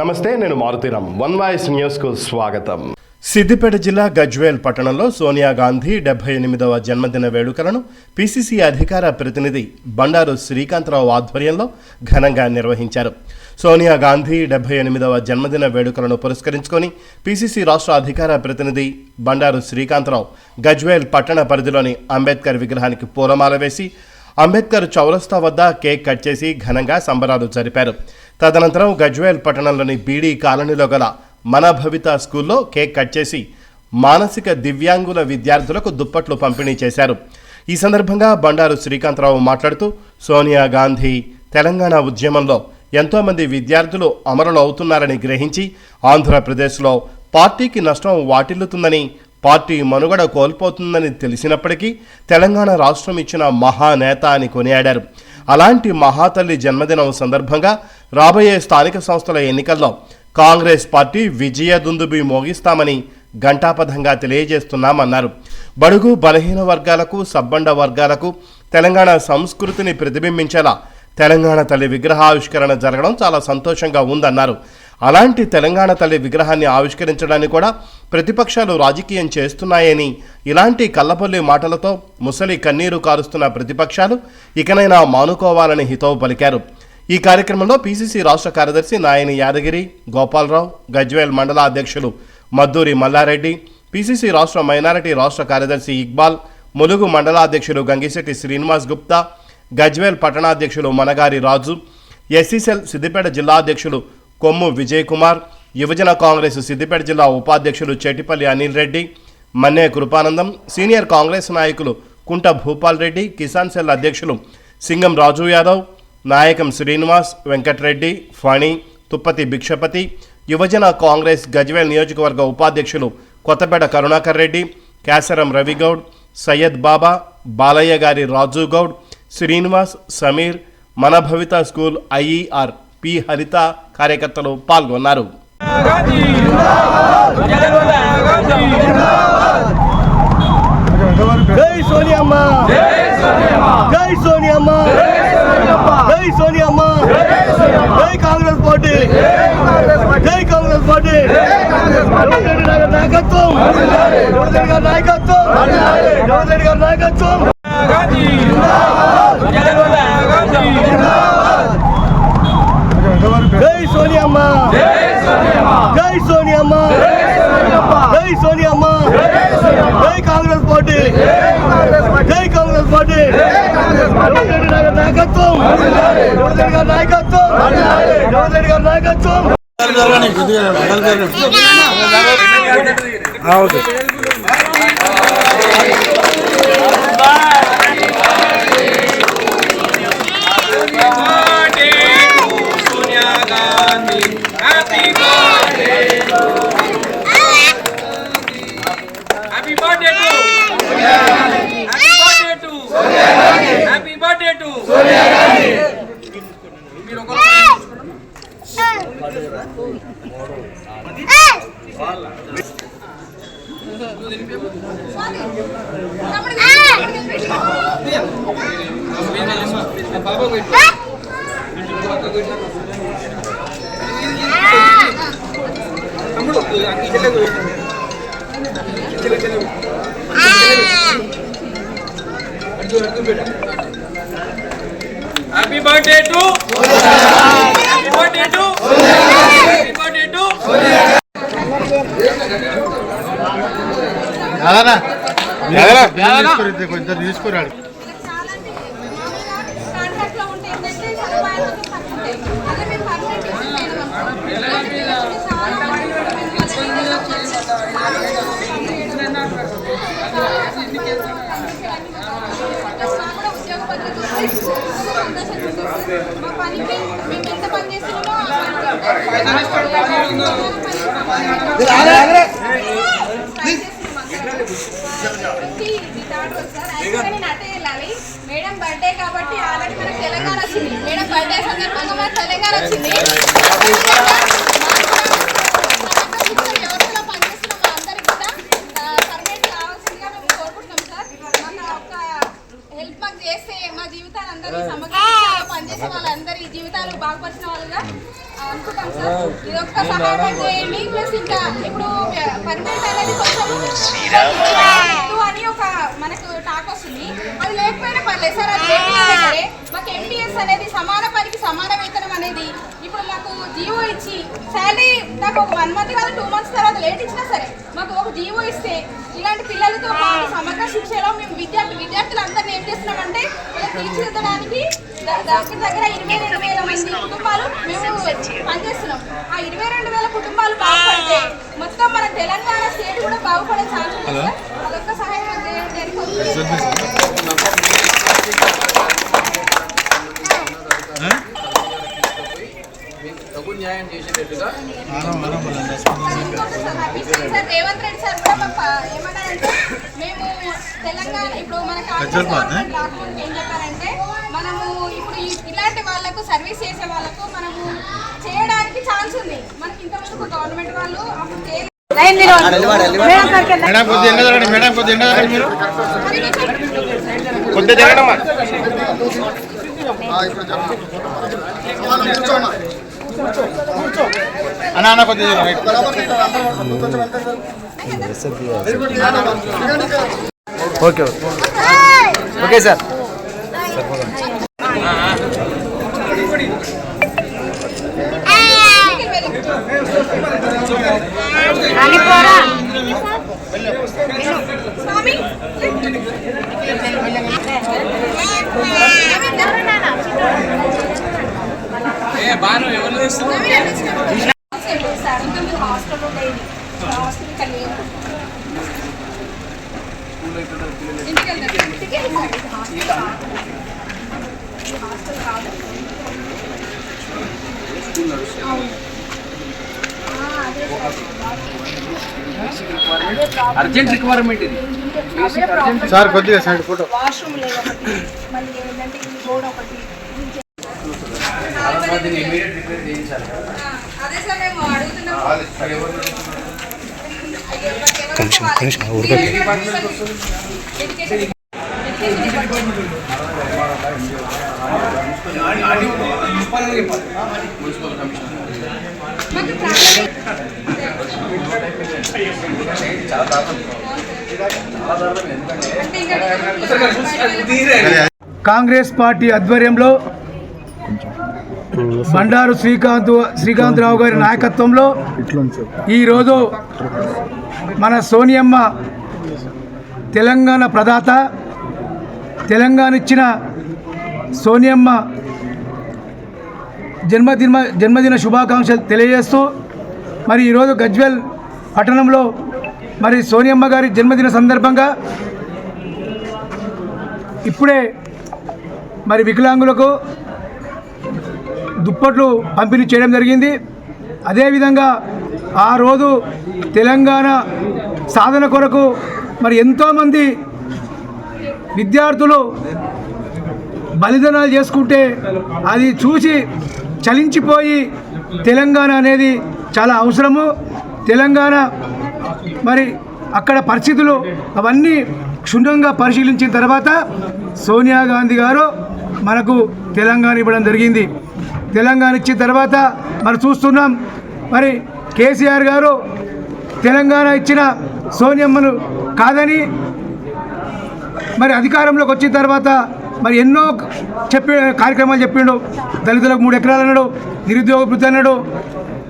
నమస్తే నేను Maruthi Ram one voice న్యూస్కు స్వాగతం. సిద్దిపేట జిల్లా గజ్వేల్ పట్టణంలో సోనియా గాంధీ డెబ్బై ఎనిమిదవ జన్మదిన వేడుకలను పిసిసి అధికార ప్రతినిధి బండారు శ్రీకాంతరావు ఆధ్వర్యంలో ఘనంగా నిర్వహించారు. సోనియా గాంధీ డెబ్బై ఎనిమిదవ జన్మదిన వేడుకలను పురస్కరించుకొని పిసిసి రాష్ట్ర అధికార ప్రతినిధి బండారు శ్రీకాంతరావు గజ్వేల్ పట్టణ పరిధిలోని అంబేద్కర్ విగ్రహానికి పూలమాల వేసి అంబేద్కర్ చౌరస్తా వద్ద కేక్ కట్ చేసి ఘనంగా సంబరాలు జరిపారు. తదనంతరం గజ్వేల్ పట్టణంలోని బీడీ కాలనీలో గల మన భవిత స్కూల్లో కేక్ కట్ చేసి మానసిక దివ్యాంగుల విద్యార్థులకు దుప్పట్లు పంపిణీ చేశారు. ఈ సందర్భంగా బండారు శ్రీకాంతరావు మాట్లాడుతూ సోనియా గాంధీ తెలంగాణ ఉద్యమంలో ఎంతోమంది విద్యార్థులు అమరులు అవుతున్నారని గ్రహించి ఆంధ్రప్రదేశ్లో పార్టీకి నష్టం వాటిల్లుతుందని పార్టీ మనుగడ కోల్పోతుందని తెలిసినప్పటికీ తెలంగాణ రాష్ట్రం ఇచ్చిన మహానేత అని కొనియాడారు. అలాంటి మహాతల్లి జన్మదినం సందర్భంగా రాబోయే స్థానిక సంస్థల ఎన్నికల్లో కాంగ్రెస్ పార్టీ విజయ దుందుబి మోగిస్తామని ఘంటాపథంగా తెలియజేస్తున్నామన్నారు. బడుగు బలహీన వర్గాలకు సబ్బండ వర్గాలకు తెలంగాణ సంస్కృతిని ప్రతిబింబించేలా తెలంగాణ తల్లి విగ్రహావిష్కరణ జరగడం చాలా సంతోషంగా ఉందన్నారు. అలాంటి తెలంగాణ తల్లి విగ్రహాన్ని ఆవిష్కరించడానికి కూడా ప్రతిపక్షాలు రాజకీయం చేస్తున్నాయని ఇలాంటి కల్లపల్లి మాటలతో ముసలి కన్నీరు కారుస్తున్న ప్రతిపక్షాలు ఇకనైనా మానుకోవాలని హితవు పలికారు. ఈ కార్యక్రమంలో పీసీసీ రాష్ట్ర కార్యదర్శి నాయని యాదగిరి గోపాలరావు గజ్వేల్ మండల అధ్యక్షులు మద్దూరి మల్లారెడ్డి పీసీసీ రాష్ట్ర మైనారిటీ రాష్ట్ర కార్యదర్శి ఇక్బాల్ ములుగు మండలాధ్యక్షులు గంగిశెట్టి శ్రీనివాస్ గుప్తా గజ్వేల్ పట్టణాధ్యక్షులు మనగారి రాజు ఎస్సీసెల్ సిద్దిపేట జిల్లా అధ్యక్షులు కొమ్ము విజయ్ కుమార్ యువజన కాంగ్రెస్ సిద్దిపేట జిల్లా ఉపాధ్యక్షులు చెటిపల్లి అనిల్ రెడ్డి మన్నే కృపానందం సీనియర్ కాంగ్రెస్ నాయకులు కుంట భూపాల్ రెడ్డి కిసాన్ సెల్ అధ్యక్షులు సింగం రాజు యాదవ్ నాయకం శ్రీనివాస్ వెంకట్రెడ్డి ఫణి తుప్పతి భిక్షపతి యువజన కాంగ్రెస్ గజ్వేల్ నియోజకవర్గ ఉపాధ్యక్షులు కొత్తపేట కరుణాకర్ రెడ్డి కేసరం రవిగౌడ్ సయ్యద్ బాబా బాలయ్య గారి రాజు గౌడ్ శ్రీనివాస్ సమీర్ మన భవిత స్కూల్ ఐఈఆర్ పి. హరిత కార్యకర్తలు పాల్గొన్నారు. జై సోనియమ్మ. జై సోనియమ్మ. జై సోనియమ్మ. జై కాంగ్రెస్ పార్టీ. జై కాంగ్రెస్ పార్టీ. నాయకత్వం. నాయకత్వం. నాయకత్వం. సోనియమ్మ! జై సోనియమ్మ! జై సోనియమ్మ! జై కాంగ్రెస్ పార్టీ! జై కాంగ్రెస్ పార్టీ! నాయకత్వం! నాయకత్వం! నాయకత్వం! birthday Happy birthday to Happy birthday to Happy birthday to మీరు ఒకరు బాబా పెట్టు తమ్ముడు ఇచ్చలేదు ఇచ్చలేదు happy birthday to happy birthday to happy birthday to కొంచెం తీసుకురాడు. మేడం బర్త్డే కాబట్టి ఆల్రెడీ మనకు తెలంగాణ వచ్చింది మేడం బర్త్డే సందర్భంగా మన తెలంగాణ వచ్చింది కూడా కోరుకుంటున్నాం సార్ హెల్ప్ మాకు చేస్తే మా జీవితాలు అందరి సమగ్రంగా పనిచేసే వాళ్ళందరి జీవితాలు బాగుపరిచిన వాళ్ళుగా అనుకుంటాం సార్. ఇది ఒక్క సహాయం చేయండి. ప్లస్ ఇంకా ఇప్పుడు పర్మనెంట్ అనేది కొంచెం అని ఒక మనకు టాక్ వస్తుంది. అది లేకపోయినా పర్లేదు సార్ అది లేకపోయినా సరే మాకు ఎంటీఎస్ అనేది సమాన పనికి సమాన వేతనం అనేది ఇప్పుడు మాకు జీవో ఇచ్చి శాలరీ నాకు ఒక వన్ మంత్ కాదు టూ మంత్స్ తర్వాత లేట్ ఇచ్చినా సరే మాకు ఒక జీవో ఇస్తే ఇలాంటి పిల్లలతో పాటు సమగ్ర శిక్షలో మేము విద్యార్థి విద్యార్థులు అందరినీ ఏం చేస్తున్నామంటే తీర్చిదిద్దడానికి దగ్గర దగ్గర ఇరవై రెండు వేల మంది కుటుంబాలు మేము పనిచేస్తున్నాం ఆ ఇరవై రెండు వేల కుటుంబాలు బాగుపడితే మొత్తం మన తెలంగాణ స్టేట్ కూడా బాగుపడే ఛాన్స్ ఉంది అదొక్క సహాయం. తగు న్యాయం చేసేటట్టుగా రేవంత్ రెడ్డి సార్ కూడా ఏమన్నారంటే మేము తెలంగాణ ఇప్పుడు మన ఏం చెప్పారంటే మనము ఇలాంటి వాళ్ళకు సర్వీస్ చేసే వాళ్ళకు మనము చేయడానికి ఛాన్స్ ఉంది. మనకి ఇంతకుముందు గవర్నమెంట్ వాళ్ళు అప్పుడు చేయలేదు. మేడం కొద్దిగా ఎండ జరగండి మేడం కొద్దిగా ఎండ జరగండి మీరు. జరగడమ్మా అన్న అన్న కొద్దిగా రైట్. ఓకే. ఓకే సార్ స్వామి ఏ బాను ఎవరు మీరు హాస్టల్ ఉండేది అర్జెంట్ రిక్వైర్మెంట్ ఇది. సార్ కొద్దిగా సైడ్ ఫోటో. వాష్రూమ్ లేదు ఒకటి మళ్ళీ ఏంటంటే ఈ రోడ్ ఒకటి. దీన్ని ఇమీడియట్ రిపేర్ చేయించాలి. ఆ, అదే సార్ మేము అడుగుతున్నాం. కొంచెం, కొంచెం ఎడ్యుకేషన్ మున్సిపల్ కమిషన్ మాకు ప్రాబ్లం చాలా దారుణం చాలా దారుణం ఎందుకంటే అంటే ఇంకా కాంగ్రెస్ పార్టీ ఆధ్వర్యంలో బండారు శ్రీకాంత్ శ్రీకాంత్ రావు గారి నాయకత్వంలో ఈరోజు మన సోనియమ్మ తెలంగాణ ప్రదాత తెలంగాణ ఇచ్చిన సోనియమ్మ జన్మదిన జన్మదిన శుభాకాంక్షలు తెలియజేస్తూ మరి ఈరోజు గజ్వెల్ పట్టణంలో మరి సోనియమ్మ గారి జన్మదిన సందర్భంగా ఇప్పుడే మరి వికలాంగులకు దుప్పట్లు పంపిణీ చేయడం జరిగింది. అదేవిధంగా ఆ రోజు తెలంగాణ సాధన కొరకు మరి ఎంతోమంది విద్యార్థులు బలిదానాలు చేసుకుంటే అది చూసి చలించిపోయి తెలంగాణ అనేది చాలా అవసరము. తెలంగాణ మరి అక్కడ పరిస్థితులు అవన్నీ క్షుణ్ణంగా పరిశీలించిన తర్వాత సోనియా గాంధీ గారు మనకు తెలంగాణ ఇవ్వడం జరిగింది. తెలంగాణ ఇచ్చిన తర్వాత మనం చూస్తున్నాం. మరి కేసీఆర్ గారు తెలంగాణ ఇచ్చిన సోనియమ్మను కాదని మరి అధికారంలోకి వచ్చిన తర్వాత మరి ఎన్నో చెప్పి కార్యక్రమాలు చెప్పిండు. దళితులకు మూడు ఎకరాలు అన్నాడు నిరుద్యోగ వృద్ధి అన్నాడు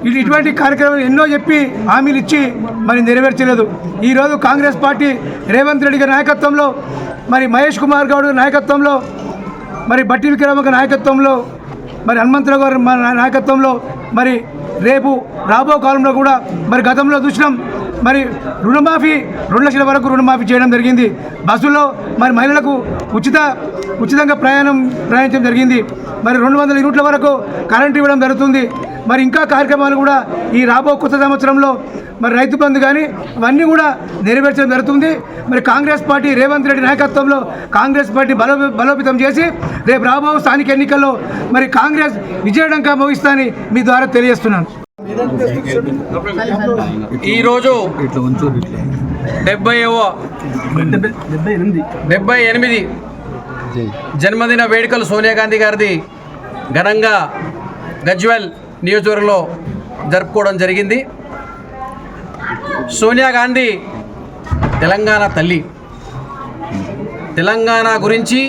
ఇటు ఇటువంటి కార్యక్రమాలు ఎన్నో చెప్పి హామీలు ఇచ్చి మరి నెరవేర్చలేదు. ఈరోజు కాంగ్రెస్ పార్టీ రేవంత్ రెడ్డి గారి నాయకత్వంలో మరి మహేష్ కుమార్ గౌడ్ నాయకత్వంలో మరి బట్టి విక్రమక నాయకత్వంలో మరి హనుమంతరావు గారి మా నాయకత్వంలో మరి రేపు రాబో కాలంలో కూడా మరి గతంలో చూసినాం మరి రుణమాఫీ రెండు లక్షల వరకు రుణమాఫీ చేయడం జరిగింది. బస్సులో మరి మహిళలకు ఉచిత ఉచితంగా ప్రయాణం ప్రయాణించడం జరిగింది. మరి రెండు వందల యూనిట్ల వరకు కరెంట్ ఇవ్వడం జరుగుతుంది. మరి ఇంకా కార్యక్రమాలు కూడా ఈ రాబో కొత్త సంవత్సరంలో మరి రైతు బంధు కానీ అవన్నీ కూడా నెరవేర్చడం జరుగుతుంది. మరి కాంగ్రెస్ పార్టీ రేవంత్ రెడ్డి నాయకత్వంలో కాంగ్రెస్ పార్టీ బలో బలోపేతం చేసి రేపు రాబో స్థానిక ఎన్నికల్లో మరి కాంగ్రెస్ విజయడంకా మోగిస్తానని మీ ద్వారా తెలియజేస్తున్నాను. ఈరోజు డెబ్బైవ డెబ్బై ఎనిమిది జన్మదిన వేడుకలు సోనియా గాంధీ గారిది ఘనంగా గజ్వెల్ నియోజకవర్గంలో జరుపుకోవడం జరిగింది. సోనియా గాంధీ తెలంగాణ తల్లి. తెలంగాణ గురించి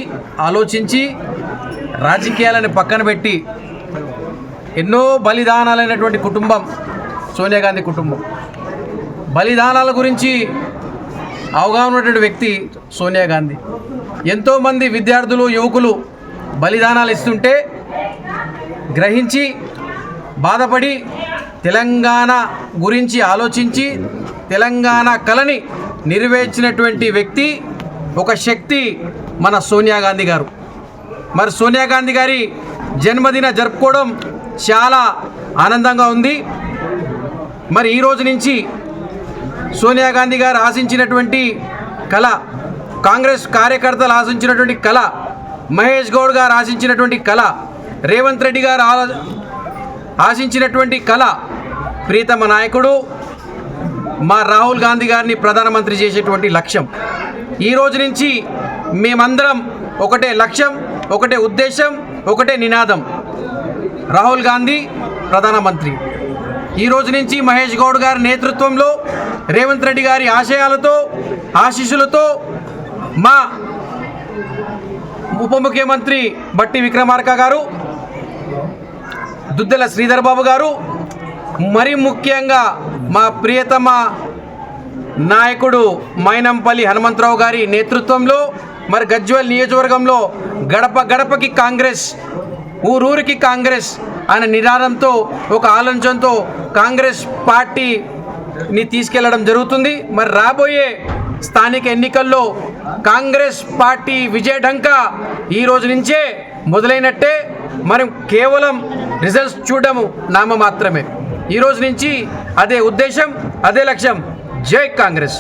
ఆలోచించి రాజకీయాలను పక్కన పెట్టి ఎన్నో బలిదానాలైనటువంటి కుటుంబం సోనియా గాంధీ కుటుంబం. బలిదానాల గురించి అవగాహన ఉన్నటువంటి వ్యక్తి సోనియా గాంధీ. ఎంతోమంది విద్యార్థులు యువకులు బలిదానాలు ఇస్తుంటే గ్రహించి బాధపడి తెలంగాణ గురించి ఆలోచించి తెలంగాణ కళని నెరవేర్చినటువంటి వ్యక్తి ఒక శక్తి మన సోనియా గాంధీ గారు. మరి సోనియా గాంధీ గారి జన్మదిన జరుపుకోవడం చాలా ఆనందంగా ఉంది. మరి ఈ రోజు నుంచి సోనియా గాంధీ గారు ఆశించినటువంటి కళ కాంగ్రెస్ కార్యకర్తలు ఆశించినటువంటి కళ మహేష్ గౌడ్ గారు ఆశించినటువంటి కళ రేవంత్ రెడ్డి గారు ఆశించినటువంటి కళ ప్రీతమ నాయకుడు మా రాహుల్ గాంధీ గారిని ప్రధానమంత్రి చేసేటువంటి లక్ష్యం. ఈ రోజు నుంచి మేమందరం ఒకటే లక్ష్యం ఒకటే ఉద్దేశం ఒకటే నినాదం. రాహుల్ గాంధీ ప్రధానమంత్రి. ఈ రోజు నుంచి మహేష్ గౌడ్ గారి నేతృత్వంలో రేవంత్ రెడ్డి గారి ఆశయాలతో ఆశీస్సులతో మా ఉప ముఖ్యమంత్రి బట్టి విక్రమార్క గారు దుద్దెల శ్రీధర్ బాబు గారు. మరి ముఖ్యంగా మా ప్రియతమ నాయకుడు మైనంపల్లి హనుమంతరావు గారి నేతృత్వంలో మరి గజ్వల్ నియోజకవర్గంలో గడప గడపకి కాంగ్రెస్ ఊరూరికి కాంగ్రెస్ అనే నినాదంతో ఒక ఆలోచనతో కాంగ్రెస్ పార్టీని తీసుకెళ్ళడం జరుగుతుంది. మరి రాబోయే స్థానిక ఎన్నికల్లో కాంగ్రెస్ పార్టీ విజయఢంకా ఈ రోజు నుంచే మొదలైనట్టే. మనం కేవలం రిజల్ట్స్ చూడము నామ మాత్రమే. ఈరోజు నుంచి అదే ఉద్దేశం అదే లక్ష్యం. జై కాంగ్రెస్.